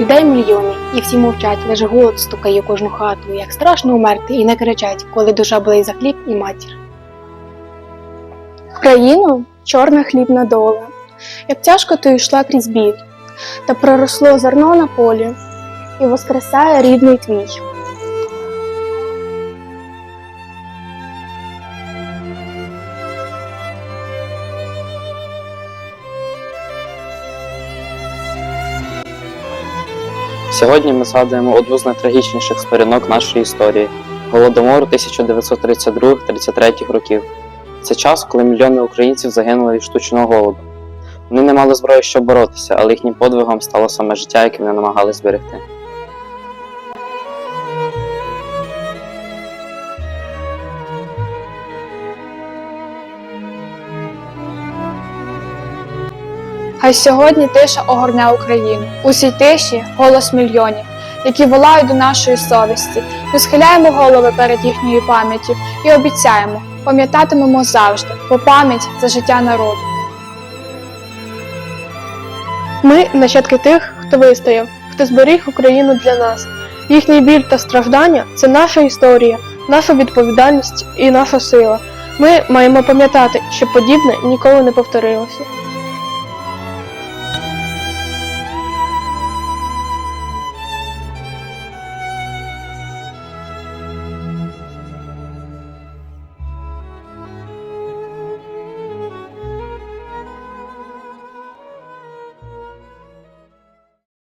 Людей мільйони, і всі мовчать, лише голод стукає кожну хату, як страшно умерти, і не кричать, коли душа болить за хліб і матір. Країну чорна хлібна доля, як тяжко то йшла крізь біль, та проросло зерно на полі, і воскресає рідний твій. Сьогодні ми згадуємо одну з найтрагічніших сторінок нашої історії голодомор 1932-33 років. Це час, коли мільйони українців загинули від штучного голоду. Вони не мали зброї, щоб боротися, але їхнім подвигом стало саме життя, яке вони намагалися зберегти. Хай сьогодні тиша огорне Україну. У тиші голос мільйонів, які волають до нашої совісті. Ми схиляємо голови перед їхньою пам'яттю і обіцяємо, пам'ятатимемо завжди, бо пам'ять це життя народу. Ми нащадки тих, хто вистояв, хто зберіг Україну для нас. Їхній біль та страждання це наша історія, наша відповідальність і наша сила. Ми маємо пам'ятати, що подібне ніколи не повторилося.